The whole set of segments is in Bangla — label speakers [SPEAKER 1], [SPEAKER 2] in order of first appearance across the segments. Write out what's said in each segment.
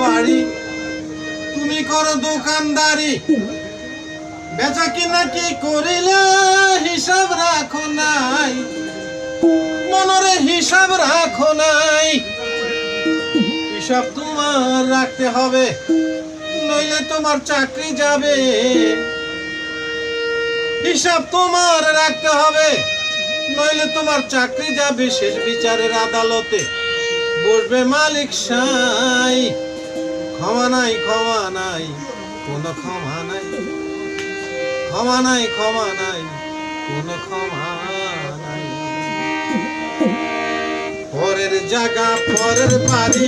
[SPEAKER 1] বাড়ি তুমি করো দোকানদারি। বেচা কিনা কি করিলে হিসাব রাখো নাই। মনরে হিসাব রাখো নাই। হিসাব তোমার রাখতে হবে, নইলে তোমার চাকরি যাবে। হিসাব তোমার রাখতে হবে, নইলে তোমার চাকরি যাবে শেষ বিচারের আদালতে। বসবে মালিক সাই। ক্ষমা নাই ক্ষমা নাই, কোনো ক্ষমা নাই। ক্ষমা নাই ক্ষমা নাই, কোনো ক্ষমা নাই। পরের জায়গা, পরের বাড়ি,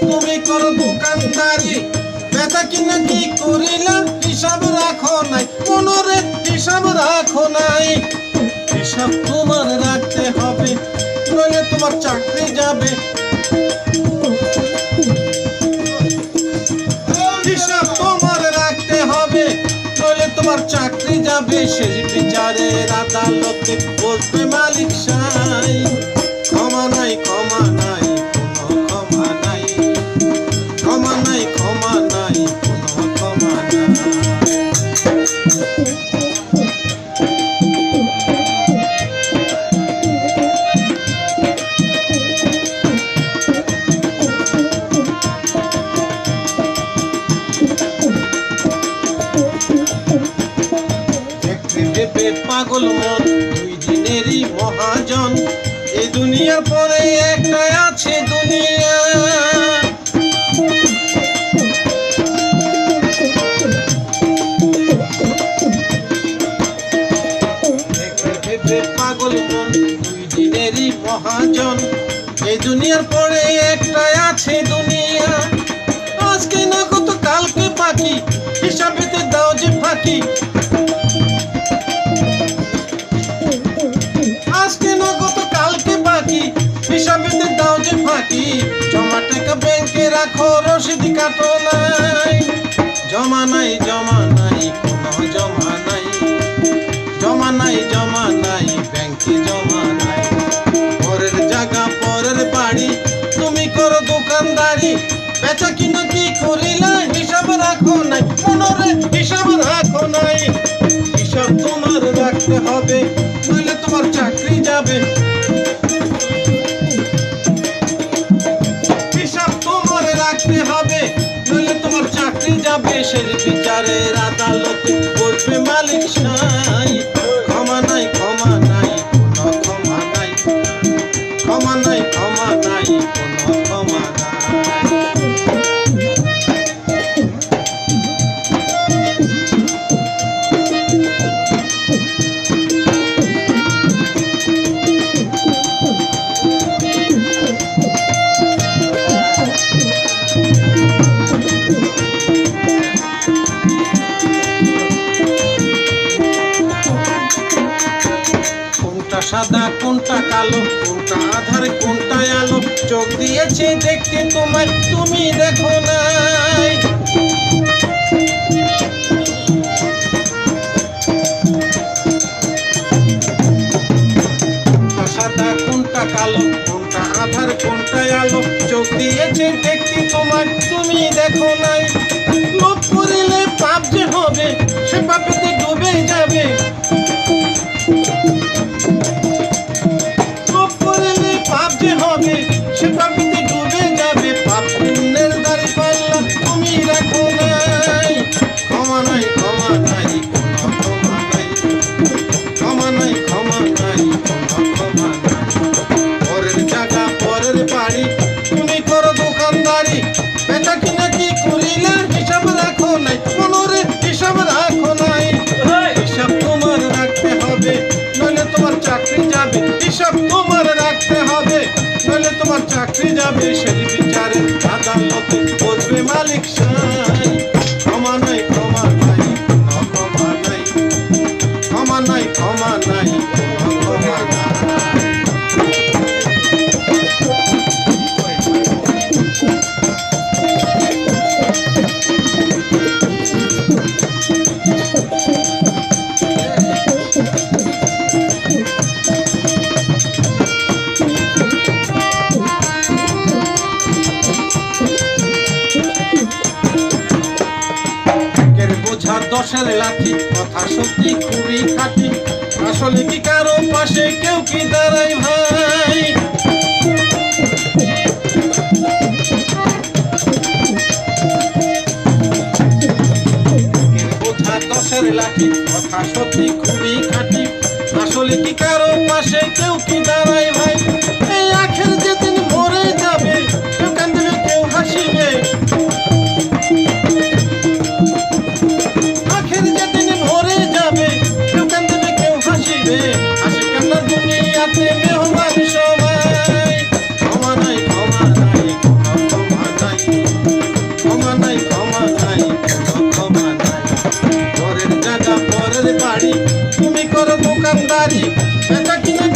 [SPEAKER 1] তুমি করো দোকানদারি বেচা কিনা কি করিলাম চাকরি যাবে শেষ বিচারের আদালতে বসবে মালিক সাই। ক্ষমা নাই ক্ষমা ভেবে পাগল মন দুই দিনেরই মহাজন। এই দুনিয়ার পরে একটা আছে দুনিয়া। পাগল মন দুই দিনেরই মহাজন। এই দুনিয়ার পরে একটা আছে দুনিয়া। আজকে না কত কালকে পাখি হিসাবেতে দাও যে ফাঁকি। রাখো রসিদ কাটো নাই জমা নাই জমা নাই, কোনো জমা নাই। জমা নাই জমা নাই, ব্যাংকে জমা নাই। পরের জায়গা, পরের বাড়ি, তুমি করো দোকানদারি। বেচা কিনা কি করিলা হিসাব রাখো নাই, মনরে হিসাব রাখো নাই। হিসাব তোমার রাখতে হবে, নইলে তোমার চাকরি যাবে। শেষ বিচারের আদালতে করবে মালিক সাই সাদা কোনটা কালো, কোনটা আধার, কোনটা আলো? চোখ দিয়েছে দেখতে তোমার তুমি দেখো নাই। সাদা, কোনটা কালো, কোনটা আধার, কোনটা আলো? চোখ দিয়েছে দেখতে তোমায়, তুমি দেখো নাই। লোভ করিলে পাপ যে হবে, সে পাপেতে নাই ক্ষমা নাই কোনো ক্ষমা নাই। ক্ষমা নাই ক্ষমা নাই কোনো ক্ষমা নাই। পরের জায়গা পরের বাড়ি তুমি করো দোকানদারি। বেচা কিনা কি করিলে হিসাব রাখো নাই মনরে হিসাব রাখো নাই। হিসাব তোমার রাখতে হবে নইলে তোমার চাকরি যাবে। হিসাব তোমার রাখতে হবে নইলে তোমার চাকরি যাবে সেই দশের লাঠি, কথা সত্যি খুবই খাটি। আসলে কি কারও পাশে কেউ কি দাঁড়ায় ভাই? লাঠি, কথা সত্যি খুবই খাটি। আসলে কি কারও পাশে কেউ কি দাঁড়ায় বাড়ি তুমি করো দোকানদারি বেচা কিনা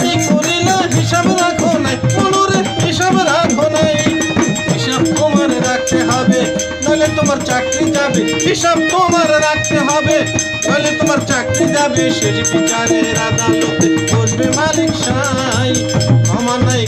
[SPEAKER 1] তোমার চাকরি যাবে, হিসাব তোমার রাখতে হবে। বলে তোমার চাকরি যাবে শেষ বিচারের আদালতে বসবে মালিক সাই। ক্ষমা নাই